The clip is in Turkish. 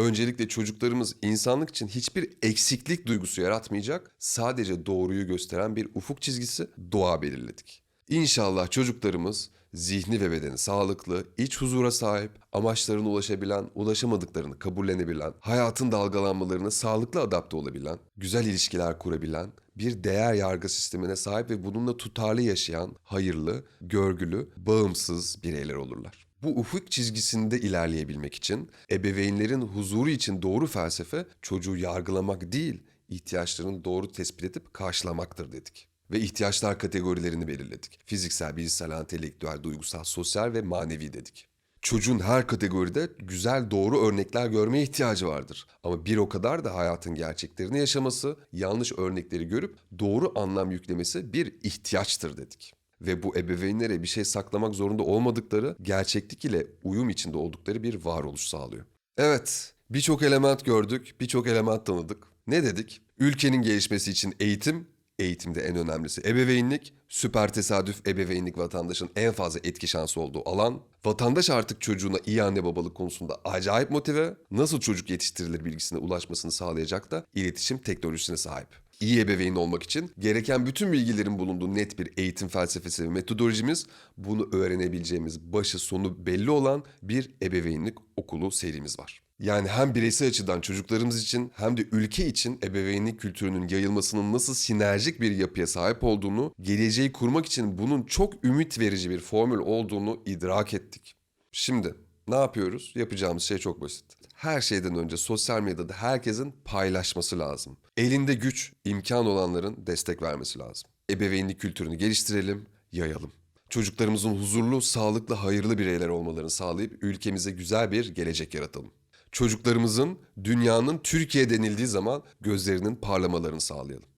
Öncelikle çocuklarımız insanlık için hiçbir eksiklik duygusu yaratmayacak, sadece doğruyu gösteren bir ufuk çizgisi doğa belirledik. İnşallah çocuklarımız zihni ve bedeni sağlıklı, iç huzura sahip, amaçlarına ulaşabilen, ulaşamadıklarını kabullenebilen, hayatın dalgalanmalarına sağlıklı adapte olabilen, güzel ilişkiler kurabilen, bir değer yargı sistemine sahip ve bununla tutarlı yaşayan, hayırlı, görgülü, bağımsız bireyler olurlar. Bu ufuk çizgisinde ilerleyebilmek için ebeveynlerin huzuru için doğru felsefe çocuğu yargılamak değil, ihtiyaçlarını doğru tespit edip karşılamaktır dedik ve ihtiyaçlar kategorilerini belirledik. Fiziksel, bilişsel, entelektüel, duygusal, sosyal ve manevi dedik. Çocuğun her kategoride güzel doğru örnekler görmeye ihtiyacı vardır. Ama bir o kadar da hayatın gerçeklerini yaşaması, yanlış örnekleri görüp doğru anlam yüklemesi bir ihtiyaçtır dedik. Ve bu ebeveynlere bir şey saklamak zorunda olmadıkları, gerçeklik ile uyum içinde oldukları bir varoluş sağlıyor. Evet, birçok element gördük, birçok element tanıdık. Ne dedik? Ülkenin gelişmesi için eğitim, eğitimde en önemlisi ebeveynlik, süper tesadüf ebeveynlik vatandaşın en fazla etki şansı olduğu alan, vatandaş artık çocuğuna iyi anne babalık konusunda acayip motive, nasıl çocuk yetiştirilir bilgisine ulaşmasını sağlayacak da iletişim teknolojisine sahip. İyi ebeveyn olmak için gereken bütün bilgilerin bulunduğu net bir eğitim felsefesi ve metodolojimiz bunu öğrenebileceğimiz başı sonu belli olan bir ebeveynlik okulu serimiz var. Yani hem bireysel açıdan çocuklarımız için hem de ülke için ebeveynlik kültürünün yayılmasının nasıl sinerjik bir yapıya sahip olduğunu, geleceği kurmak için bunun çok ümit verici bir formül olduğunu idrak ettik. Şimdi ne yapıyoruz? Yapacağımız şey çok basit. Her şeyden önce sosyal medyada herkesin paylaşması lazım. Elinde güç, imkan olanların destek vermesi lazım. Ebeveynlik kültürünü geliştirelim, yayalım. Çocuklarımızın huzurlu, sağlıklı, hayırlı bireyler olmalarını sağlayıp ülkemize güzel bir gelecek yaratalım. Çocuklarımızın dünyanın Türkiye denildiği zaman gözlerinin parlamalarını sağlayalım.